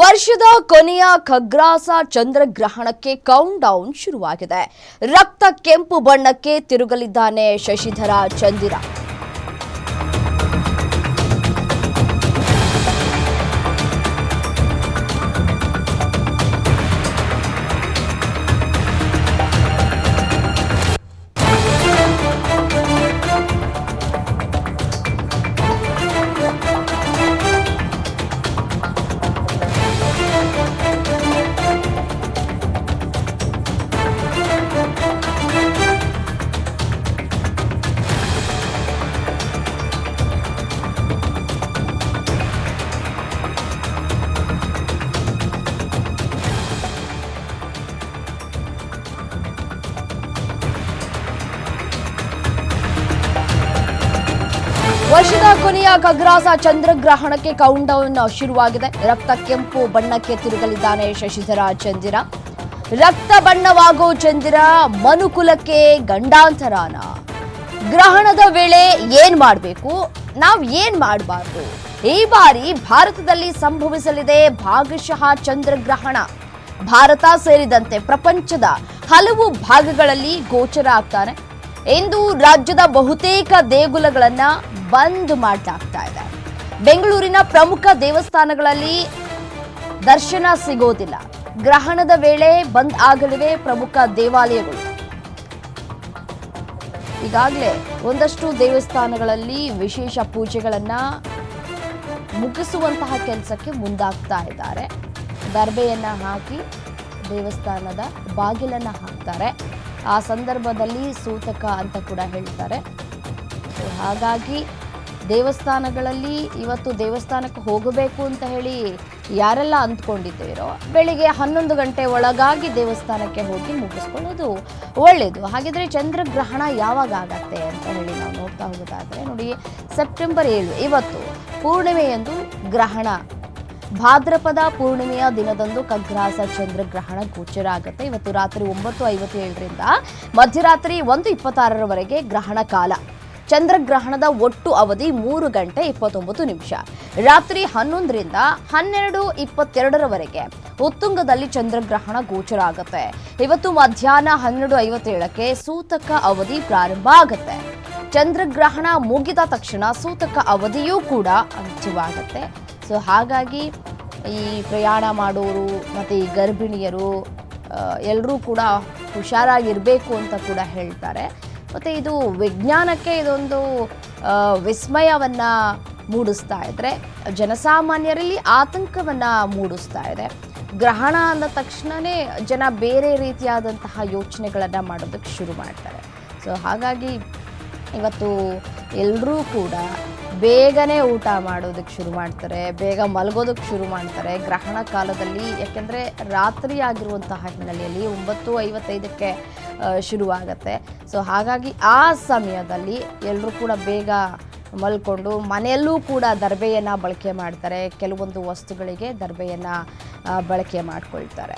ವರ್ಷದ ಕೊನೆಯ ಖಗ್ರಾಸ ಚಂದ್ರಗ್ರಹಣಕ್ಕೆ count down ಶುರುವಾಗಿದೆ. ರಕ್ತ ಕೆಂಪು ಬಣ್ಣಕ್ಕೆ ತಿರುಗಲಿದ್ದಾನೆ ಶಶಿಧರ ಚಂದಿರ. ವರ್ಷದ ಕೊನೆಯ ಖಗ್ರಾಸ ಚಂದ್ರಗ್ರಹಣಕ್ಕೆ ಕೌಂಟ್ ಡೌನ್ ಶುರುವಾಗಿದೆ. ರಕ್ತ ಕೆಂಪು ಬಣ್ಣಕ್ಕೆ ತಿರುಗಲಿದ್ದಾನೆ ಶಶಿಧರ ಚಂದಿರ. ರಕ್ತ ಬಣ್ಣವಾಗೋ ಚಂದಿರ ಮನುಕುಲಕ್ಕೆ ಗಂಡಾಂತರಾನ. ಗ್ರಹಣದ ವೇಳೆ ಏನ್ ಮಾಡಬೇಕು? ನಾವು ಏನ್ ಮಾಡಬಾರ್ದು? ಈ ಬಾರಿ ಭಾರತದಲ್ಲಿ ಸಂಭವಿಸಲಿದೆ ಭಾಗಶಃ ಚಂದ್ರಗ್ರಹಣ. ಭಾರತ ಸೇರಿದಂತೆ ಪ್ರಪಂಚದ ಹಲವು ಭಾಗಗಳಲ್ಲಿ ಗೋಚರ ಆಗ್ತಾನೆ. ಇಂದು ರಾಜ್ಯದ ಬಹುತೇಕ ದೇಗುಲಗಳನ್ನ ಬಂದ್ ಮಾಡಲಾಗ್ತಾ ಇದೆ. ಬೆಂಗಳೂರಿನ ಪ್ರಮುಖ ದೇವಸ್ಥಾನಗಳಲ್ಲಿ ದರ್ಶನ ಸಿಗೋದಿಲ್ಲ. ಗ್ರಹಣದ ವೇಳೆ ಬಂದ್ ಆಗಲಿವೆ ಪ್ರಮುಖ ದೇವಾಲಯಗಳು. ಈಗಾಗಲೇ ಒಂದಷ್ಟು ದೇವಸ್ಥಾನಗಳಲ್ಲಿ ವಿಶೇಷ ಪೂಜೆಗಳನ್ನ ಮುಗಿಸುವಂತಹ ಕೆಲಸಕ್ಕೆ ಮುಂದಾಗ್ತಾ ಇದ್ದಾರೆ. ದರ್ಬೆಯನ್ನ ಹಾಕಿ ದೇವಸ್ಥಾನದ ಬಾಗಿಲನ್ನ ಹಾಕ್ತಾರೆ. ಆ ಸಂದರ್ಭದಲ್ಲಿ ಸೂತಕ ಅಂತ ಕೂಡ ಹೇಳ್ತಾರೆ. ಹಾಗಾಗಿ ದೇವಸ್ಥಾನಗಳಲ್ಲಿ ಇವತ್ತು ದೇವಸ್ಥಾನಕ್ಕೆ ಹೋಗಬೇಕು ಅಂತ ಹೇಳಿ ಯಾರೆಲ್ಲ ಅಂದ್ಕೊಂಡಿದ್ದೀರೋ ಬೆಳಿಗ್ಗೆ ಹನ್ನೊಂದು ಗಂಟೆ ಒಳಗಾಗಿ ದೇವಸ್ಥಾನಕ್ಕೆ ಹೋಗಿ ಮುಗಿಸ್ಕೊಳ್ಳೋದು ಒಳ್ಳೆಯದು ಹಾಗಿದ್ರೆ ಚಂದ್ರಗ್ರಹಣ ಯಾವಾಗ ಆಗತ್ತೆ ಅಂತ ಹೇಳಿ ನಾವು ನೋಡ್ತಾ ಹೋಗೋದಾದರೆ ನೋಡಿ, ಸೆಪ್ಟೆಂಬರ್ ಏಳು, ಇವತ್ತು ಪೂರ್ಣಿಮೆಯಂದು ಗ್ರಹಣ. ಭಾದ್ರಪದ ಪೂರ್ಣಿಮೆಯ ದಿನದಂದು ಕಗ್ರಾಸ ಚಂದ್ರಗ್ರಹಣ ಗೋಚರ ಆಗುತ್ತೆ ಇವತ್ತು ರಾತ್ರಿ ಒಂಬತ್ತು ಐವತ್ತೇಳರಿಂದ ಮಧ್ಯರಾತ್ರಿ ಒಂದು ಇಪ್ಪತ್ತಾರರವರೆಗೆ ಗ್ರಹಣ ಕಾಲ. ಚಂದ್ರಗ್ರಹಣದ ಒಟ್ಟು ಅವಧಿ ಮೂರು ಗಂಟೆ ಇಪ್ಪತ್ತೊಂಬತ್ತು ನಿಮಿಷ. ರಾತ್ರಿ ಹನ್ನೊಂದರಿಂದ ಹನ್ನೆರಡು ಇಪ್ಪತ್ತೆರಡರವರೆಗೆ ಉತ್ತುಂಗದಲ್ಲಿ ಚಂದ್ರಗ್ರಹಣ ಗೋಚರ ಆಗುತ್ತೆ ಇವತ್ತು ಮಧ್ಯಾಹ್ನ ಹನ್ನೆರಡು ಐವತ್ತೇಳಕ್ಕೆ ಸೂತಕ ಅವಧಿ ಪ್ರಾರಂಭ ಆಗುತ್ತೆ. ಚಂದ್ರಗ್ರಹಣ ಮುಗಿದ ತಕ್ಷಣ ಸೂತಕ ಅವಧಿಯೂ ಕೂಡ ಅಂತ್ಯವಾಗುತ್ತೆ. ಸೊ ಹಾಗಾಗಿ ಈ ಪ್ರಯಾಣ ಮಾಡೋರು ಮತ್ತು ಈ ಗರ್ಭಿಣಿಯರು ಎಲ್ಲರೂ ಕೂಡ ಹುಷಾರಾಗಿರಬೇಕು ಅಂತ ಕೂಡ ಹೇಳ್ತಾರೆ. ಮತ್ತು ಇದು ವಿಜ್ಞಾನಕ್ಕೆ ಇದೊಂದು ವಿಸ್ಮಯವನ್ನು ಮೂಡಿಸ್ತಾ ಇದ್ದರೆ ಜನಸಾಮಾನ್ಯರಲ್ಲಿ ಆತಂಕವನ್ನು ಮೂಡಿಸ್ತಾ ಇದೆ. ಗ್ರಹಣ ಅಂದ ತಕ್ಷಣವೇ ಜನ ಬೇರೆ ರೀತಿಯಾದಂತಹ ಯೋಚನೆಗಳನ್ನು ಮಾಡೋದಕ್ಕೆ ಶುರು ಮಾಡ್ತಾರೆ. ಸೊ ಹಾಗಾಗಿ ಇವತ್ತು ಎಲ್ಲರೂ ಕೂಡ ಬೇಗನೆ ಊಟ ಮಾಡೋದಕ್ಕೆ ಶುರು ಮಾಡ್ತಾರೆ, ಬೇಗ ಮಲಗೋದಕ್ಕೆ ಶುರು ಮಾಡ್ತಾರೆ. ಗ್ರಹಣ ಕಾಲದಲ್ಲಿ, ಯಾಕೆಂದರೆ ರಾತ್ರಿ ಆಗಿರುವಂತಹ ಹಿನ್ನೆಲೆಯಲ್ಲಿ ಒಂಬತ್ತು ಐವತ್ತೈದಕ್ಕೆ ಶುರುವಾಗತ್ತೆ. ಸೊ ಹಾಗಾಗಿ ಆ ಸಮಯದಲ್ಲಿ ಎಲ್ಲರೂ ಕೂಡ ಬೇಗ ಮಲ್ಕೊಂಡು ಮನೆಯಲ್ಲೂ ಕೂಡ ದರ್ಬೆಯನ್ನು ಬಳಕೆ ಮಾಡ್ತಾರೆ. ಕೆಲವೊಂದು ವಸ್ತುಗಳಿಗೆ ದರ್ಬೆಯನ್ನು ಬಳಕೆ ಮಾಡ್ಕೊಳ್ತಾರೆ.